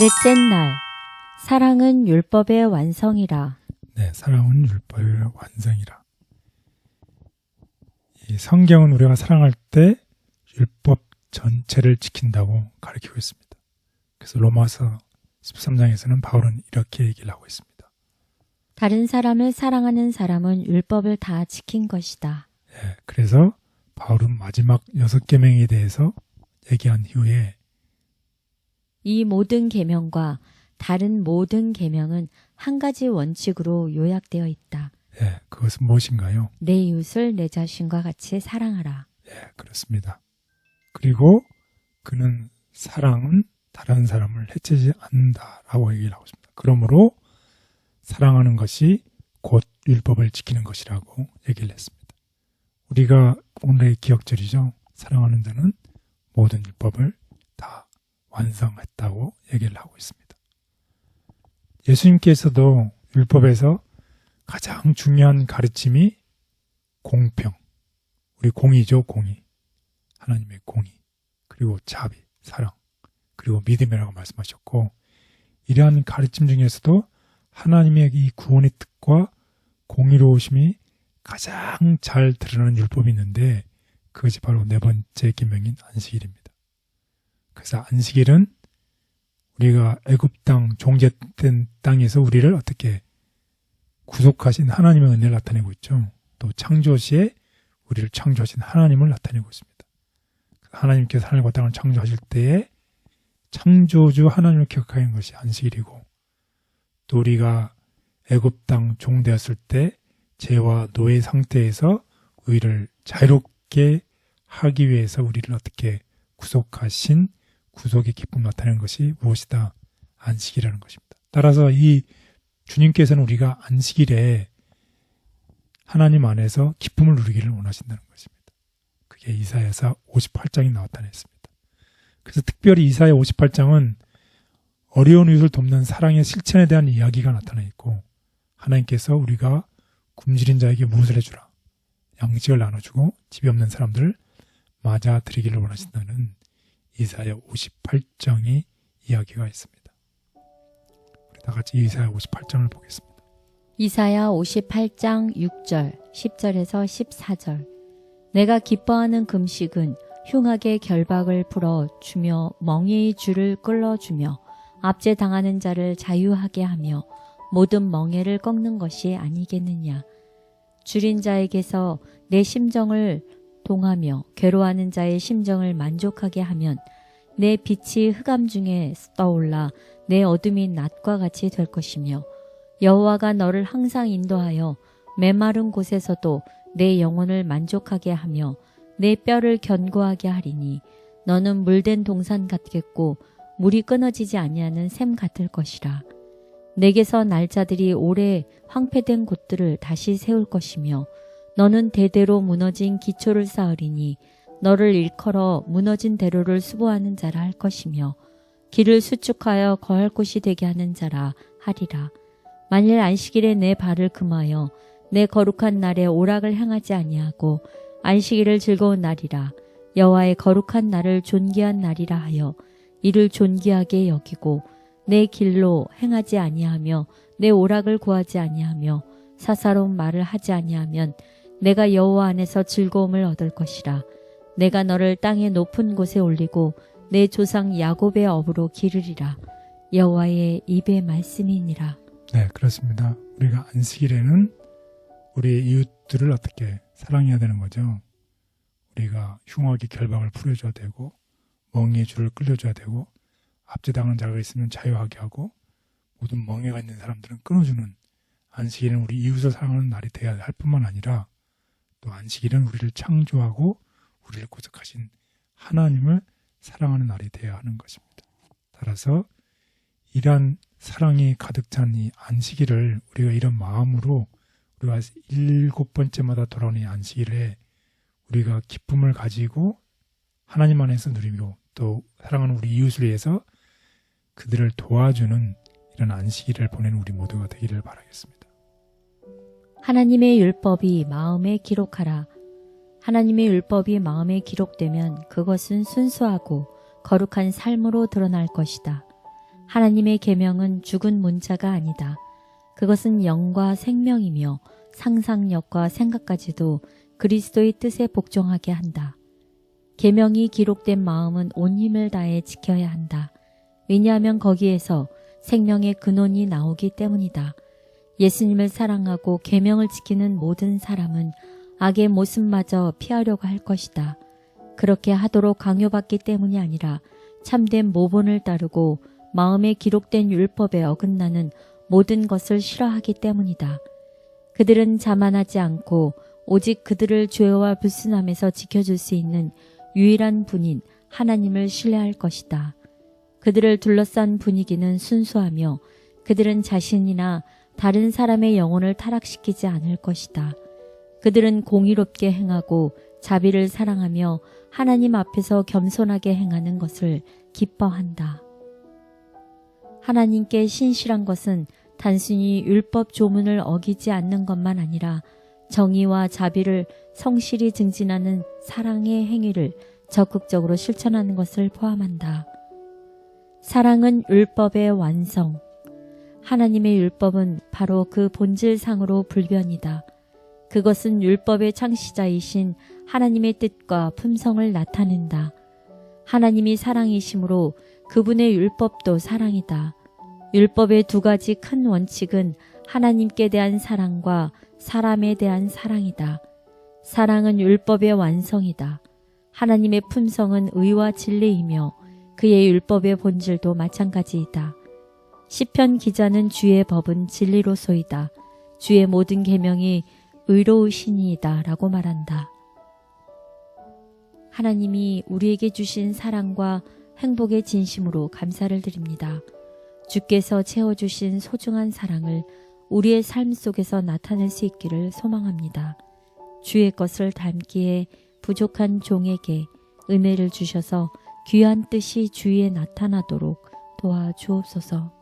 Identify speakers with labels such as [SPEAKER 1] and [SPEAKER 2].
[SPEAKER 1] 넷째 날 사랑은 율법의 완성이라.
[SPEAKER 2] 네, 사랑은 율법의 완성이라. 이 성경은 우리가 사랑할 때 율법 전체를 지킨다고 가르치고 있습니다. 그래서 로마서 13장에서는 바울은 이렇게 얘기를 하고 있습니다.
[SPEAKER 1] 다른 사람을 사랑하는 사람은 율법을 다 지킨 것이다.
[SPEAKER 2] 예, 그래서 바울은 마지막 여섯 계명에 대해서 얘기한 이후에
[SPEAKER 1] 이 모든 계명과 다른 모든 계명은 한 가지 원칙으로 요약되어 있다.
[SPEAKER 2] 예, 그것은 무엇인가요?
[SPEAKER 1] 내 이웃을 내 자신과 같이 사랑하라.
[SPEAKER 2] 예, 그렇습니다. 그리고 그는 사랑은 다른 사람을 해치지 않는다라고 얘기를 하고 있습니다. 그러므로 사랑하는 것이 곧 율법을 지키는 것이라고 얘기를 했습니다. 우리가 오늘의 기억절이죠. 사랑하는 자는 모든 율법을 다 완성했다고 얘기를 하고 있습니다. 예수님께서도 율법에서 가장 중요한 가르침이 공평, 우리 공의죠, 공의. 하나님의 공의, 그리고 자비, 사랑, 그리고 믿음이라고 말씀하셨고, 이러한 가르침 중에서도 하나님의 이 구원의 뜻과 공의로우심이 가장 잘 드러나는 율법이 있는데, 그것이 바로 네 번째 계명인 안식일입니다. 그래서 안식일은 우리가 애굽 땅 종제된 땅에서 우리를 어떻게 구속하신 하나님의 은혜를 나타내고 있죠. 또 창조시에 우리를 창조하신 하나님을 나타내고 있습니다. 하나님께서 하늘과 땅을 창조하실 때에 창조주 하나님을 기억하는 것이 안식일이고 또 우리가 애굽 땅 종되었을 때 죄와 노예 상태에서 우리를 자유롭게 하기 위해서 우리를 어떻게 구속하신 구속의 기쁨 나타내는 것이 무엇이다? 안식이라는 것입니다. 따라서 이 주님께서는 우리가 안식일에 하나님 안에서 기쁨을 누리기를 원하신다는 것입니다. 그게 이사야서 58장이 나왔다는 했습니다. 그래서 특별히 이사야 58장은 어려운 이웃을 돕는 사랑의 실천에 대한 이야기가 나타나 있고 하나님께서 우리가 굶주린 자에게 무엇을 해주라 양식을 나눠주고 집이 없는 사람들을 맞아 드리기를 원하신다는 이사야 58장의 이야기가 있습니다. 우리 다 같이 이사야 58장을 보겠습니다.
[SPEAKER 1] 이사야 58장 6절, 10절에서 14절. 내가 기뻐하는 금식은 흉하게 결박을 풀어 주며 멍에의 줄을 끌어 주며 압제 당하는 자를 자유하게 하며 모든 멍에를 꺾는 것이 아니겠느냐. 줄인 자에게서 내 심정을 동하며 괴로워하는 자의 심정을 만족하게 하면 내 빛이 흑암 중에 떠올라 내 어둠이 낮과 같이 될 것이며 여호와가 너를 항상 인도하여 메마른 곳에서도 내 영혼을 만족하게 하며 내 뼈를 견고하게 하리니 너는 물된 동산 같겠고 물이 끊어지지 아니하는 샘 같을 것이라. 내게서 날짜들이 오래 황폐된 곳들을 다시 세울 것이며 너는 대대로 무너진 기초를 쌓으리니 너를 일컬어 무너진 대로를 수보하는 자라 할 것이며 길을 수축하여 거할 곳이 되게 하는 자라 하리라. 만일 안식일에 내 발을 금하여 내 거룩한 날에 오락을 행하지 아니하고 안식일을 즐거운 날이라 여호와의 거룩한 날을 존귀한 날이라 하여 이를 존귀하게 여기고 내 길로 행하지 아니하며 내 오락을 구하지 아니하며 사사로운 말을 하지 아니하면 내가 여호와 안에서 즐거움을 얻을 것이라 내가 너를 땅의 높은 곳에 올리고 내 조상 야곱의 업으로 기르리라 여호와의 입의 말씀이니라
[SPEAKER 2] 네, 그렇습니다. 우리가 안식일에는 우리 이웃들을 어떻게 사랑해야 되는 거죠. 우리가 흉하게 결박을 풀어줘야 되고 멍에의 줄을 끌려줘야 되고 압제당한 자가 있으면 자유하게 하고 모든 멍에가 있는 사람들은 끊어주는 안식일은 우리 이웃을 사랑하는 날이 되어야 할 뿐만 아니라 또 안식일은 우리를 창조하고 우리를 구속하신 하나님을 사랑하는 날이 되어야 하는 것입니다. 따라서 이러한 사랑이 가득 찬 이 안식일을 우리가 이런 마음으로 우리가 일곱 번째마다 돌아오는 이 안식일에 우리가 기쁨을 가지고 하나님 안에서 누리고 또 사랑하는 우리 이웃을 위해서 그들을 도와주는 이런 안식일을 보내는 우리 모두가 되기를 바라겠습니다.
[SPEAKER 1] 하나님의 율법이 마음에 기록하라. 하나님의 율법이 마음에 기록되면 그것은 순수하고 거룩한 삶으로 드러날 것이다. 하나님의 계명은 죽은 문자가 아니다. 그것은 영과 생명이며 상상력과 생각까지도 그리스도의 뜻에 복종하게 한다. 계명이 기록된 마음은 온 힘을 다해 지켜야 한다. 왜냐하면 거기에서 생명의 근원이 나오기 때문이다. 예수님을 사랑하고 계명을 지키는 모든 사람은 악의 모습마저 피하려고 할 것이다. 그렇게 하도록 강요받기 때문이 아니라 참된 모본을 따르고 마음에 기록된 율법에 어긋나는 모든 것을 싫어하기 때문이다. 그들은 자만하지 않고 오직 그들을 죄와 불순함에서 지켜줄 수 있는 유일한 분인 하나님을 신뢰할 것이다. 그들을 둘러싼 분위기는 순수하며 그들은 자신이나 다른 사람의 영혼을 타락시키지 않을 것이다. 그들은 공의롭게 행하고 자비를 사랑하며 하나님 앞에서 겸손하게 행하는 것을 기뻐한다. 하나님께 신실한 것은 단순히 율법 조문을 어기지 않는 것만 아니라 정의와 자비를 성실히 증진하는 사랑의 행위를 적극적으로 실천하는 것을 포함한다. 사랑은 율법의 완성. 하나님의 율법은 바로 그 본질상으로 불변이다. 그것은 율법의 창시자이신 하나님의 뜻과 품성을 나타낸다. 하나님이 사랑이시므로 그분의 율법도 사랑이다. 율법의 두 가지 큰 원칙은 하나님께 대한 사랑과 사람에 대한 사랑이다. 사랑은 율법의 완성이다. 하나님의 품성은 의와 진리이며 그의 율법의 본질도 마찬가지이다. 시편 기자는 주의 법은 진리로소이다. 주의 모든 계명이 의로우시니이다 라고 말한다. 하나님이 우리에게 주신 사랑과 행복의 진심으로 감사를 드립니다. 주께서 채워주신 소중한 사랑을 우리의 삶 속에서 나타낼 수 있기를 소망합니다. 주의 것을 닮기에 부족한 종에게 은혜를 주셔서 귀한 뜻이 주위에 나타나도록 도와주옵소서